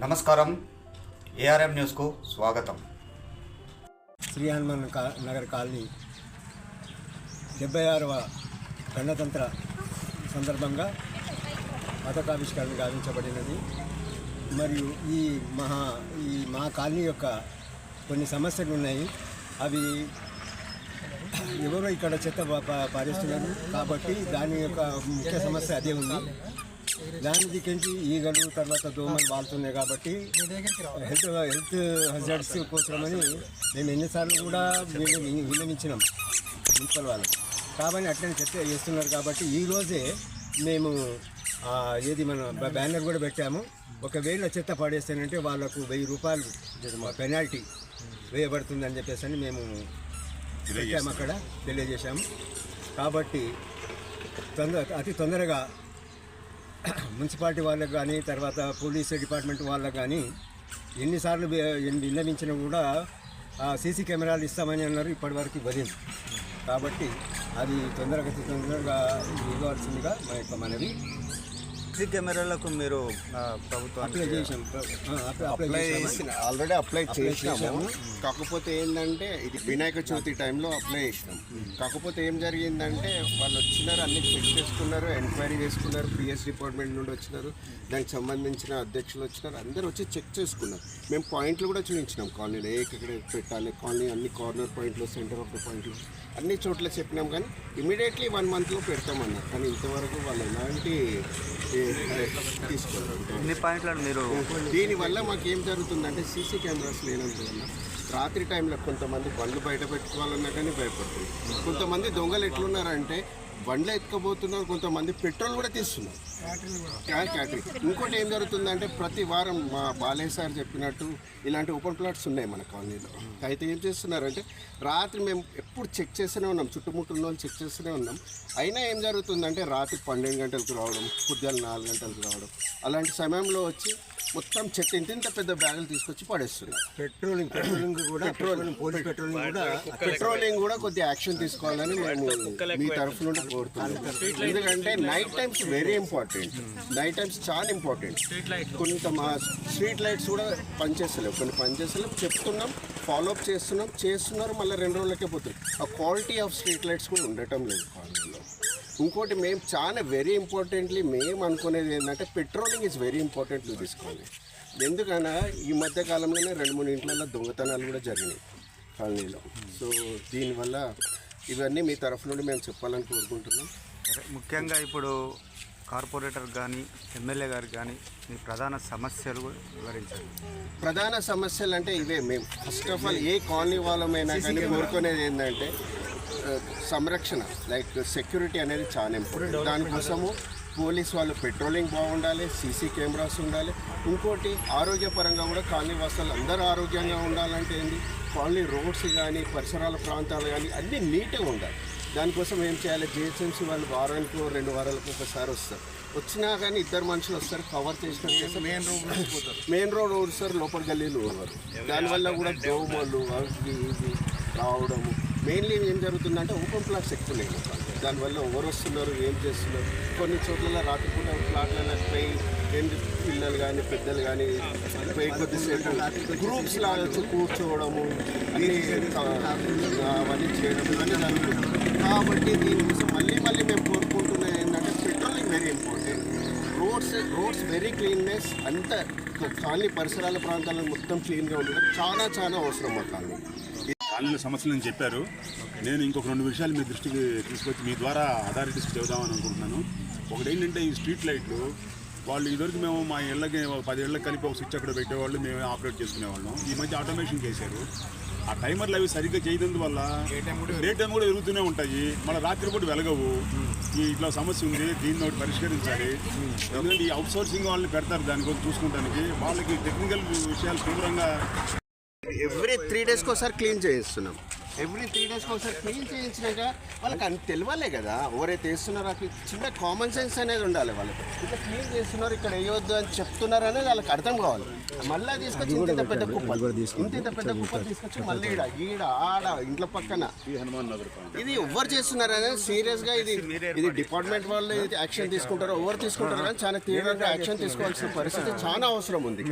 నమస్కారం. ఏఆర్ఎం న్యూస్కు స్వాగతం. శ్రీ హనుమాన్ కా నగర్ కాలనీ డెబ్బై ఆరవ గణతంత్ర సందర్భంగా పథకావిష్కరణ గావించబడినది. మరియు ఈ మహా ఈ మా కాలనీ యొక్క కొన్ని సమస్యలు ఉన్నాయి అవి ఎవరో ఇక్కడ చెత్త పారిస్తున్నారు పారేస్తున్నారు. కాబట్టి దాని యొక్క ముఖ్య సమస్య అదే ఉంది. దాని దిక్కించి ఈగలు తర్వాత దోమలు వాళ్తున్నాయి కాబట్టి హెల్త్ హెల్త్ హజార్డ్స్ కోసమని మేము ఎన్నిసార్లు కూడా విన్న- విన్నవించినాం మున్సిపల్ వాళ్ళు కాబట్టి అట్లనే చెత్త చేస్తున్నారు కాబట్టి ఈ రోజే మేము ఏది మన బ్యానర్ కూడా పెట్టాము. ఒకవేళ చెత్త పడేస్తానంటే వాళ్ళకు వెయ్యి రూపాయలు పెనాల్టీ వేయబడుతుందని చెప్పేసి అని మేము పెట్టాము అక్కడ తెలియజేశాము. కాబట్టి తొందర అతి తొందరగా మున్సిపాలిటీ వాళ్ళకు కానీ తర్వాత పోలీస్ డిపార్ట్మెంట్ వాళ్ళకు కానీ ఎన్నిసార్లు ఎన్ని విన్నవించినా కూడా సీసీ కెమెరాలు ఇస్తామని అన్నారు ఇప్పటివరకు ఇవ్వలేదు. కాబట్టి అది తొందరగా తొందరగా ఇవ్వాల్సిందిగా మా యొక్క మనవి. సీసీ కెమెరాలకు మీరు ప్రభుత్వానికి ఆల్రెడీ అప్లై చేసినాము. కాకపోతే ఏంటంటే ఇది వినాయక చవితి టైంలో అప్లై చేసినాం. కాకపోతే ఏం జరిగిందంటే వాళ్ళు వచ్చినారు అన్ని చెక్ చేసుకున్నారు ఎంక్వైరీ చేసుకున్నారు పిఎస్ డిపార్ట్మెంట్ నుండి వచ్చినారు దానికి సంబంధించిన అధ్యక్షులు వచ్చినారు అందరూ వచ్చి చెక్ చేసుకున్నారు. మేము పాయింట్లు కూడా చూపించినాం. కాలనీలో ఏ ఎక్కడ పెట్టాలి కాలనీ అన్ని కార్నర్ పాయింట్లు సెంటర్ ఆఫ్ ద పాయింట్లు అన్ని చోట్ల చెప్పినాం. కానీ ఇమీడియట్లీ వన్ మంత్లో పెడతామన్నారు. కానీ ఇంతవరకు వాళ్ళు ఎలాంటి తీసుకోవాలి పాయింట్లను మీరు దీనివల్ల మాకు ఏం జరుగుతుందంటే సీసీ కెమెరాస్ లేనందువల్ల రాత్రి టైంలో కొంతమంది బండ్లు బయట పెట్టుకోవాలన్నా కానీ భయపడుతుంది. కొంతమంది దొంగలు ఎట్లున్నారంటే బండ్లు ఎత్తుకోబోతున్నారు కొంతమంది పెట్రోల్ కూడా తీస్తున్నారు. క్యా- క్యాటరింగ్ ఇంకోటి ఏం జరుగుతుందంటే ప్రతి వారం మా బాలయ్య సార్ చెప్పినట్టు ఇలాంటి ఓపెన్ ప్లాట్స్ ఉన్నాయి మన కాలనీలో. అయితే ఏం చేస్తున్నారంటే రాత్రి మేము ఎప్పుడు చెక్ చేస్తూనే ఉన్నాం చుట్టుముట్టున్న వాళ్ళు చెక్ చేస్తూనే ఉన్నాం. అయినా ఏం జరుగుతుందంటే రాత్రి పన్నెండు గంటలకు రావడం పొద్దున్న నాలుగు గంటలకు రావడం. అలాంటి సమయంలో వచ్చి మొత్తం చెత్త ఇంత ఇంత పెద్ద బ్యాగులు తీసుకొచ్చి పడేస్తున్నారు పెట్రోలింగ్ పెట్రోలింగ్ కూడా పెట్రోలింగ్ పోలీస్ పెట్రోలింగ్ కూడా పెట్రోలింగ్ కూడా కొద్దిగా యాక్షన్ తీసుకోవాలని మేము మీ తరఫు నుండి కోరుతున్నాం ఎందుకంటే night times very important night times చాలా ఇంపార్టెంట్ కొంత మా స్ట్రీట్ లైట్స్ కూడా పనిచేస్తలేవు. కొన్ని పనిచేస్తలేవు. చెప్తున్నాం ఫాలో అప్ చేస్తున్నాం. చేస్తున్నారు మళ్ళీ రెండు రోజులకే పోతుంది. ఆ క్వాలిటీ ఆఫ్ స్ట్రీట్ లైట్స్ కూడా ఉండటం లేదు ఇంకోటి మేము చాలా వెరీ ఇంపార్టెంట్లీ మేము అనుకునేది ఏంటంటే పెట్రోలింగ్ ఇస్ వెరీ ఇంపార్టెంట్ తీసుకోవాలి ఎందుకన్నా ఈ మధ్య కాలంలోనే రెండు మూడు ఇంట్లలో దొంగతనాలు కూడా జరిగినాయి కాలనీలో. సో దీనివల్ల ఇవన్నీ మీ తరఫు నుండి మేము చెప్పాలని కోరుకుంటున్నాం. ముఖ్యంగా ఇప్పుడు కార్పొరేటర్ కానీ ఎమ్మెల్యే గారికి కానీ మీ ప్రధాన సమస్యలు కూడా వివరించండి ప్రధాన సమస్యలు అంటే ఇవే మేము ఫస్ట్ ఆఫ్ ఆల్ ఏ కాలనీ వాళ్ళమైనా కానీ కోరుకునేది ఏంటంటే సంరక్షణ లైక్ సెక్యూరిటీ అనేది చాలా ఇంపార్టెంట్ దానికోసము పోలీస్ వాళ్ళు పెట్రోలింగ్ బాగుండాలి సీసీ కెమెరాస్ ఉండాలి. ఇంకోటి ఆరోగ్యపరంగా కూడా కాలనీ వాసాలు అందరూ ఆరోగ్యంగా ఉండాలంటే ఏంటి కాలనీ రోడ్స్ కానీ పరిసరాల ప్రాంతాలు కానీ అన్నీ నీట్గా ఉండాలి. దానికోసం ఏం చేయాలి? జిహెచ్ఎంసీ వాళ్ళు వారానికి రెండు వారాలకు ఒకసారి వస్తారు. వచ్చినా కానీ ఇద్దరు మనుషులు వస్తారు కవర్ చేసిన మెయిన్ రోడ్ మెయిన్ రోడ్ ఊరుస్తారు లోపల గల్లీలు ఊరవారు దానివల్ల కూడా దోమలు అవి ఇవి రావడము మెయిన్లీ ఏం జరుగుతుందంటే ఓపెన్ ప్లాట్స్ ఎక్కువ దానివల్ల ఎవరు వస్తున్నారు ఏం చేస్తున్నారు? కొన్ని చోట్ల రాత్రిపూట ప్లాట్లలో పోయి ఏంటి పిల్లలు కానీ పెద్దలు కానీ పోయి కొద్దిసేపు గ్రూప్స్ లాగా వచ్చి కూర్చోవడము అవన్నీ చేయడం ఇవన్నీ జరుగుతుంది. కాబట్టి దీనికోసం మళ్ళీ మళ్ళీ మేము కోరుకుంటున్నది ఏంటంటే patrolling very important. Roads roads very cleanness అంత కాలనీ పరిసరాల ప్రాంతాలను మొత్తం క్లీన్గా ఉండడం చాలా చాలా అవసరం మా కాలనీ. కాలనీల సమస్యలను చెప్పారు. నేను ఇంకొక రెండు విషయాలు మీ దృష్టికి తీసుకొచ్చి మీ ద్వారా అథారిటీస్కి చెబుదామని అనుకుంటున్నాను. ఒకటి ఏంటంటే ఈ స్ట్రీట్ లైట్లు వాళ్ళు ఇదివరకు మేము మా ఇళ్ళకి పది ఇళ్ళకి కలిపి ఒక స్విచ్ అక్కడ పెట్టేవాళ్ళు మేమే ఆపరేట్ చేసుకునేవాళ్ళం. ఈ మధ్య ఆటోమేషన్ చేశారు. ఆ టైమర్లు అవి సరిగ్గా చేయడం వల్ల డే టైం కూడా పెరుగుతూనే ఉంటాయి. మళ్ళీ రాత్రిపూట వెలగవు. ఈ ఇట్లా సమస్య ఉంది దీన్ని ఒకటి పరిష్కరించాలి. ఎందుకంటే ఈ అవుట్ సోర్సింగ్ వాళ్ళని పెడతారు దానికోసం చూసుకుంటానికి. వాళ్ళకి టెక్నికల్ విషయాలు తీవ్రంగా ఎవ్రీ త్రీ డేస్కి ఒకసారి క్లీన్ చేయిస్తున్నాం. ఎవ్రీ త్రీ డేస్కి ఒకసారి క్లీన్ చేయించినాక వాళ్ళకి అని తెలియాలే కదా. ఎవరైతే వేస్తున్నారో అక్కడ చిన్న కామన్ సెన్స్ అనేది ఉండాలి వాళ్ళకి. ఇట్లా క్లీన్ చేస్తున్నారు ఇక్కడ వేయొద్దు అని చెప్తున్నారు అనేది వాళ్ళకి అర్థం కావాలి. మళ్ళీ తీసుకొచ్చి ఇంత పెద్ద కుప్ప. ఇంత ఇంత పెద్ద కుప్ప తీసుకొచ్చి మళ్ళీ ఈడ ఈడ ఆడ ఇంట్లో పక్కన. ఈ హనుమాన్ నగర్ కాలనీ. ఇది ఎవరు చేస్తున్నారు అనేది సీరియస్గా ఇది ఇది డిపార్ట్మెంట్ వాళ్ళు ఇది యాక్షన్ తీసుకుంటారో ఎవరు తీసుకుంటారో చాలా తీవ్రంగా యాక్షన్ తీసుకోవాల్సిన పరిస్థితి చాలా అవసరం ఉంది